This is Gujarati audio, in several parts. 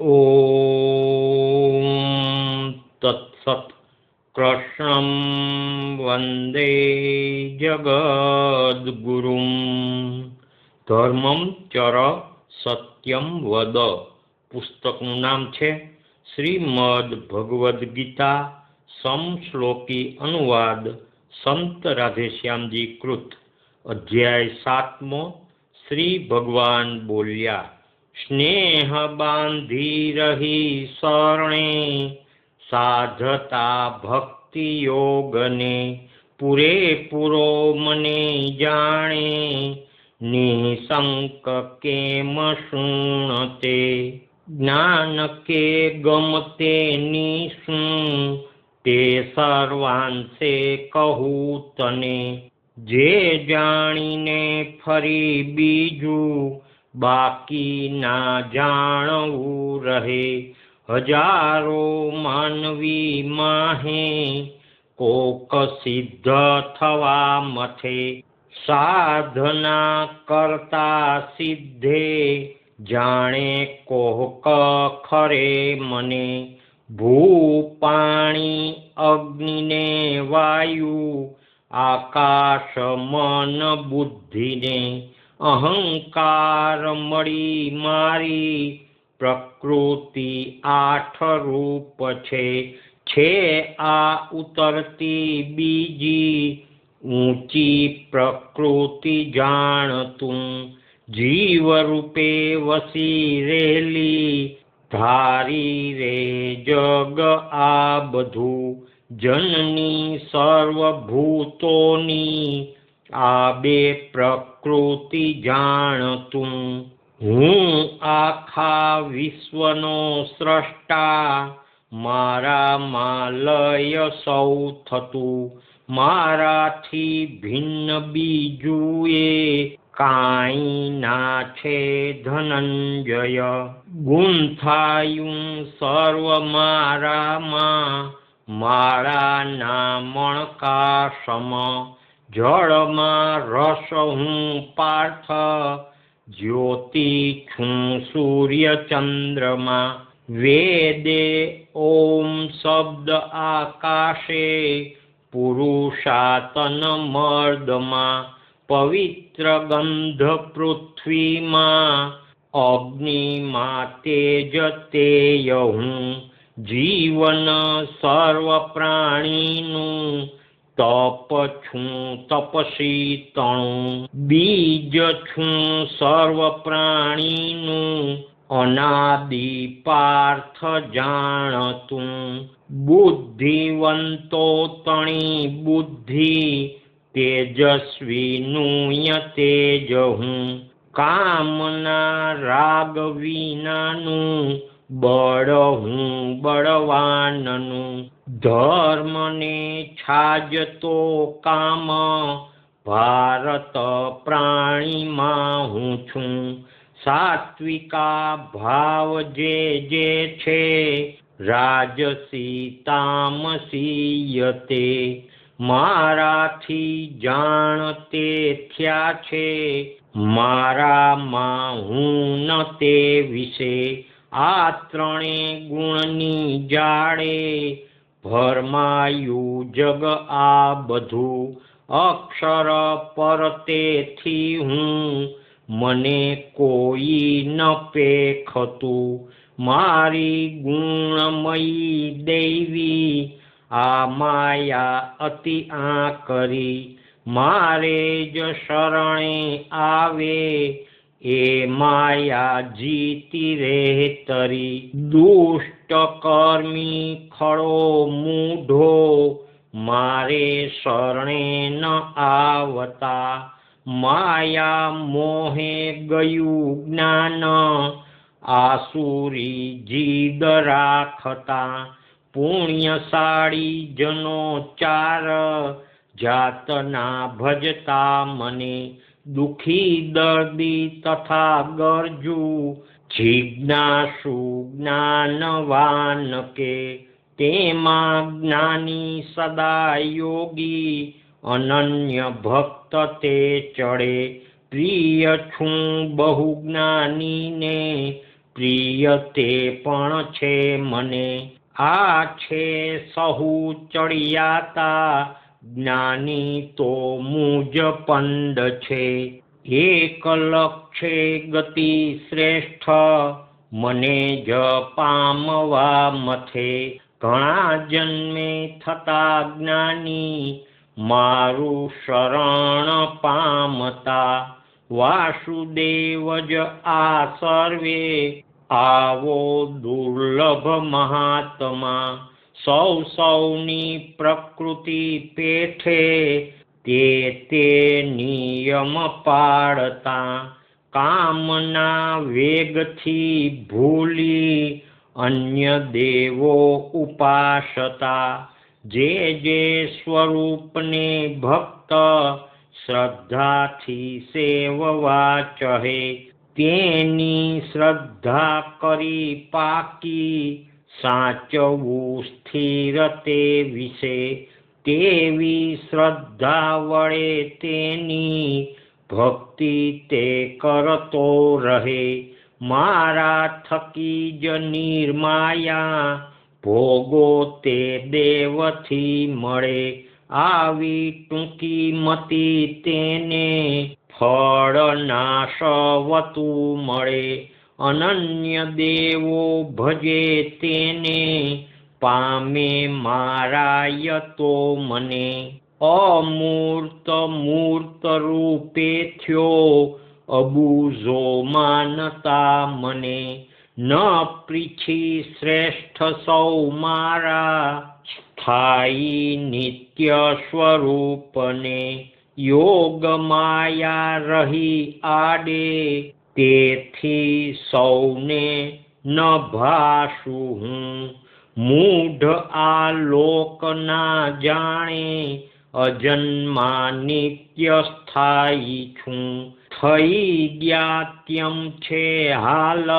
ॐ तत्सत् कृष्णं वन्दे જગદ્ગુરુમ ધર્મમ ચર સત્યમ વદ પુસ્તકનું નામ છે શ્રીમદ ભગવદ્ ગીતા સમશ્લોકી અનુવાદ સંત રાધેશ્યામજી કૃત અધ્યાય સાતમો શ્રી ભગવાન બોલ્યા સ્નેહ બાંધી રહી શરણે, સાધતા ભક્તિ યોગને પૂરેપૂરો મને જાણે નિશંક કેમ શૂણતે જ્ઞાન કે ગમતે નિશું તે સર્વાંશે કહું તને. જે જાણીને ફરી બીજું બાકી ના જાણવું રહે. હજારો માનવી માહે કોક સિદ્ધ થવા મથે. સાધના કરતા સિદ્ધે જાણે કોક ખરે મને. ભૂ પાણી અગ્નિને વાયુ, આકાશ મન બુદ્ધિને અહંકાર મળી મારી, પ્રકૃતિ આઠ રૂપ છે. છે આ ઉતરતી બીજી, ઊંચી પ્રકૃતિ જાણતું. જીવ રૂપે વસી રહેલી, ધારી રે જગ આ બધું. જનની સર્વભૂતોની આ બે પ્રકૃતિ જાણતું. હું આખા વિશ્વનો સ્રષ્ટા. મારા લય સૌ થતું. મારાથી ભિન્ન બીજુએ કાંઈ ના છે ધનંજય. ગુંથાયું સર્વ મારામાં. માળાના મણકા સમ જળમાં રસ હું પાર્થ, જ્યોતિ છું સૂર્ય ચંદ્રમાં વેદે ઓમ શબ્દ આકાશે પુરુષાતન મર્દમાં, પવિત્ર ગંધ પૃથ્વીમાં. અગ્નિમાં તેજ તેય હું, જીવન સર્વ પ્રાણીનું તપ છું તપસી તણું, બીજ છું સર્વ પ્રાણીનું, અનાદિ પાર્થ જાણતું, બુદ્ધિવંતો તણી બુદ્ધિ, તેજસ્વીનું તેજ હું, કામના રાગ વિનાનું બળ હું બળવાનનું ધર્મને છાજતો કામ. ભારત પ્રાણીમાં હું છું. સાત્વિકા ભાવ જે જે છે રાજસી તામસીયતે મારાથી જાણ તે થયા છે. મારામાં હું ન તે વિશે આ ત્રણે ગુણની જાળે ભરમાયું જગ આ બધું. અક્ષર પર તેથી હું મને કોઈ ન પેખતું. મારી ગુણમયી દેવી આ માયા અતિ આ કરી મારે જ શરણે આવે એ માયા જીતી રે તરી. દુષ્ટ કર્મી ખળો મૂઢો, મારે શરણે ન આવતા. માયા મોહે ગયું જ્ઞાન, આસુરી જીદ રાખતા. પુણ્યશાળી જનો ચાર, જાતના ભજતા મને દુખી દર્દી તથા ગરજુ, જિજ્ઞાસુ જ્ઞાનવાન કે તેમાં જ્ઞાની સદા યોગી, અનન્ય ભક્ત તે ચડે. પ્રિય છું બહુ જ્ઞાનીને, પ્રિય તે પણ છે મને. આ છે સહુ ચડિયાતા જ્ઞાની તો મુજ પંડ છે. એક લક્ષે ગતિ શ્રેષ્ઠ, મને જ પામવા મથે. ઘણા જન્મે થતા જ્ઞાની મારું શરણ પામતા. વાસુદેવ જ આ સર્વે, આવો દુર્લભ મહાત્મા. સૌ સૌની પ્રકૃતિ પેઠે તે તે નિયમ પાડતા કામના વેગથી ભૂલી અન્ય દેવો ઉપાસતા, જે જે સ્વરૂપને ભક્ત શ્રદ્ધાથી સેવવા ચહે, તેની શ્રદ્ધા કરી પાકી સાચવું સ્થિર તે વિશે, તેવી શ્રદ્ધા વળે તેની ભક્તિ તે કરતો રહે. મારા થકી જ નિર્માયા ભોગો તે દેવથી મળે. આવી ટૂંકી મતી તેને ફળ મળે. अनन्यदेवो भजे तेने पामे माराय तो मने। अमूर्तमूर्तरूपेथ्यो अबुजो मानता मने। न पृच्छिश्रेष्ठ सौ मारा स्थायि नीत्यस्वरूपने। योगमाया रहि आडे તેથી સૌને ન ભાસું હું. મૂઢ આ લોક ના જાણે અજન્મા નિત્ય સ્થાયી છું. થઈ જ્ઞાત્યમ છે હાલ,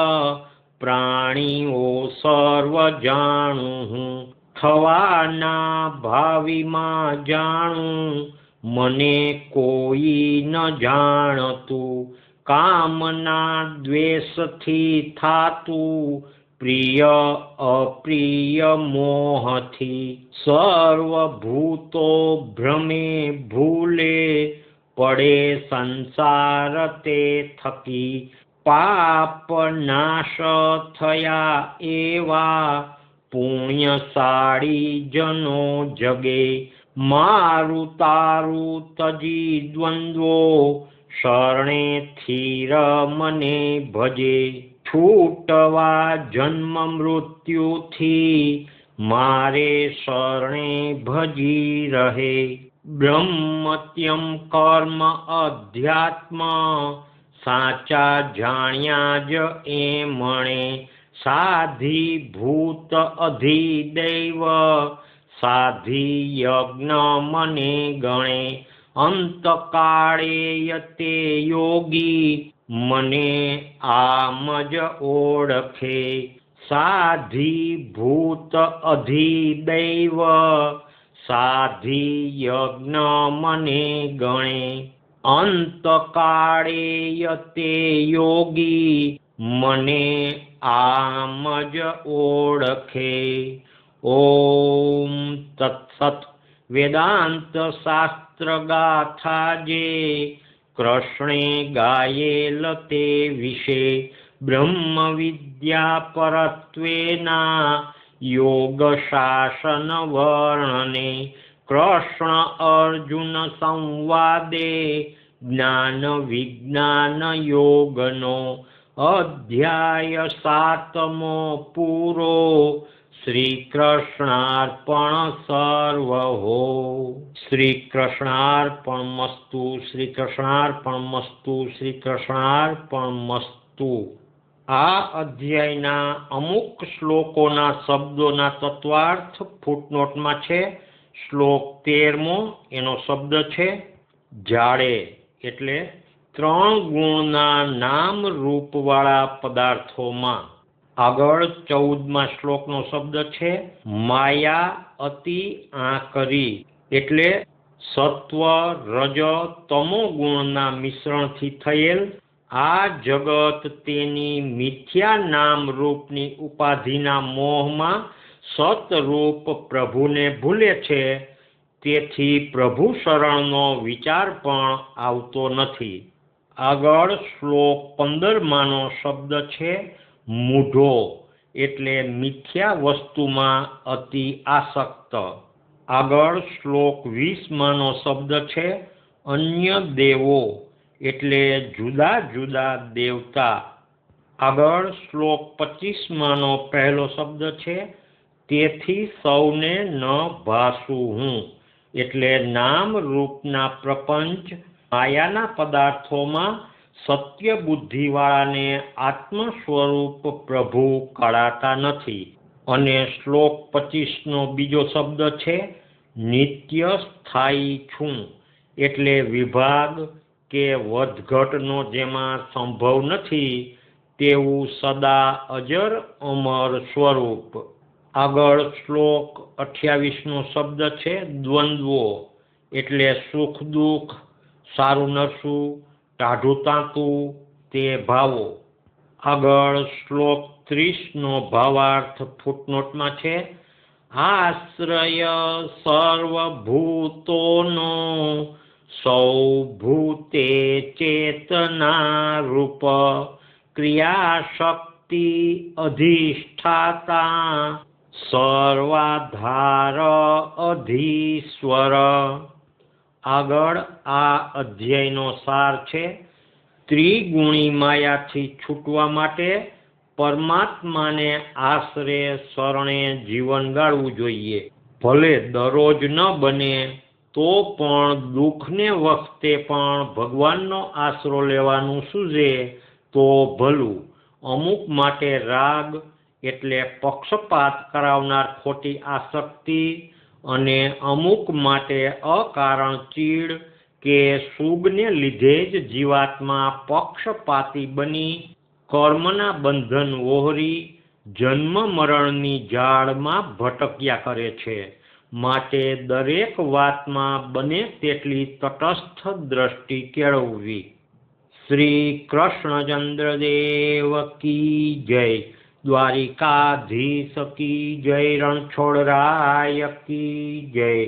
પ્રાણીઓ સર્વ જાણું હું. થવાના ભાવિમાં જાણું, મને કોઈ ન જાણતું. કામના દ્વેષથી થાતું પ્રિય અપ્રિય મોહથી. સર્વભૂતો ભ્રમે ભૂલે પડે સંસાર તે થકી. પાપ નાશ થયા એવા પુણ્યશાળી જનો જગે. મારું તારું તજી દ્વંદ્વો શરણે થીર મને ભજે, છૂટવા જન્મ મૃત્યુથી મારે શરણે ભજી રહે. બ્રહ્મત્યમ કર્મ અધ્યાત્મ, સાચા જાણ્યા જ એ મણે. સાધી ભૂત અધિદૈવ, સાધી યજ્ઞ મને ગણે. અંતકાળે યતે યોગી મને આમ જ ઓળખે. સાધી ભૂત અધિદૈવ સાધી યજ્ઞ મને ગણે. અંતકાળે યતે યોગી મને આમ જ ઓળખે. ઓમ તત્સત वेदान्तशास्त्रगाथाजे कृष्णे गाये ले विषे ब्रह्मविद्यापरत्वेन योगशासनवर्णने कृष्ण अर्जुनसंवादे ज्ञानविज्ञानयोगनो अध्यायसातमो पुरो યોગ શાસન વર્ણને કૃષ્ણ અર્જુન સંવાદે જ્ઞાન વિજ્ઞાન યોગનો અધ્યાય સાતમો પૂરો શ્રી કૃષ્ણાર્પણ સર્વ હો શ્રી મસ્તુ શ્રી કૃષ્ણાર્પણ મસ્તુ શ્રી મસ્તુ આ અધ્યાયના અમુક શ્લોકોના શબ્દોના તત્વાર્થ ફૂટનોટમાં છે. શ્લોક તેરમો એનો શબ્દ છે, જાડે એટલે ત્રણ ગુણના નામ રૂપવાળા પદાર્થોમાં. આગળ ચૌદમાં શ્લોકનો શબ્દ છે, માયા અતિ આકરી. એટલે સત્વ, રજ, તમો ગુણના મિશ્રણથી થયેલ આ જગત તેની મિથ્યા નામ રૂપની ઉપાધિના મોહમાં સતરૂપ પ્રભુને ભૂલે છે, તેથી પ્રભુ શરણનો વિચાર પણ આવતો નથી. આગળ શ્લોક પંદરમાંનો શબ્દ છે મૂઢો એટલે મિથ્યા વસ્તુમાં અતિ આસક્ત. આગળ શ્લોક વીસમાંનો શબ્દ છે, અન્ય દેવો એટલે જુદા જુદા દેવતા. આગળ શ્લોક પચીસમાંનો પહેલો શબ્દ છે, તેથી સૌને ન ભાસું હું એટલે નામ રૂપના પ્રપંચ માયાના પદાર્થોમાં સત્ય બુદ્ધિવાળાને આત્મ સ્વરૂપ પ્રભુ કળાતા નથી. અને શ્લોક પચીસનો બીજો શબ્દ છે, નિત્ય સ્થાયી છું. એટલે વિભાગ કે વધઘટનો જેમાં સંભવ નથી, તેવું સદા અજર અમર સ્વરૂપ. આગળ શ્લોક અઠ્યાવીસનો શબ્દ છે, દ્વંદ્વો. એટલે સુખ દુઃખ, સારું નરસું ટાઢું તાંતું તે ભાવો. આગળ શ્લોક ત્રીસનો ભાવાર્થ ફૂટનોટમાં છે. આશ્રય સર્વભૂતોનો સૌભૂતે ચેતના રૂપ ક્રિયાશક્તિ અધિષ્ઠાતા, સર્વાધાર અધીશ્વર. આગળ આ અધ્યાયનો સાર છે. ત્રિગુણી માયાથી છૂટવા માટે પરમાત્માને આશરે શરણે જીવન ગાળવું જોઈએ. ભલે દરરોજ ન બને, તો પણ દુઃખને વખતે પણ ભગવાનનો આશરો લેવાનું સૂઝે તો ભલું. અમુક માટે રાગ એટલે પક્ષપાત કરાવનાર ખોટી આસક્તિ અને અમુક માટે અકારણ ચીડ કે સુગને લીધે જ જીવાત્મા પક્ષપાતી બની કર્મના બંધન ઓહરી જન્મ મરણની જાળમાં ભટક્યા કરે છે. માટે દરેક વાતમાં બને તેટલી તટસ્થ દ્રષ્ટિ કેળવવી. શ્રી કૃષ્ણચંદ્ર દેવ કી જય. દ્વારિકાધીશ કી જય રણછોડરાય કી જય.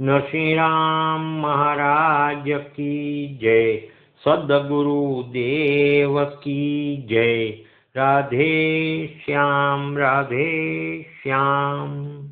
નરસિંહરામ મહારાજ કી જય. સદગુરુ દેવ કી જય. રાધે શ્યામ રાધે શ્યામ.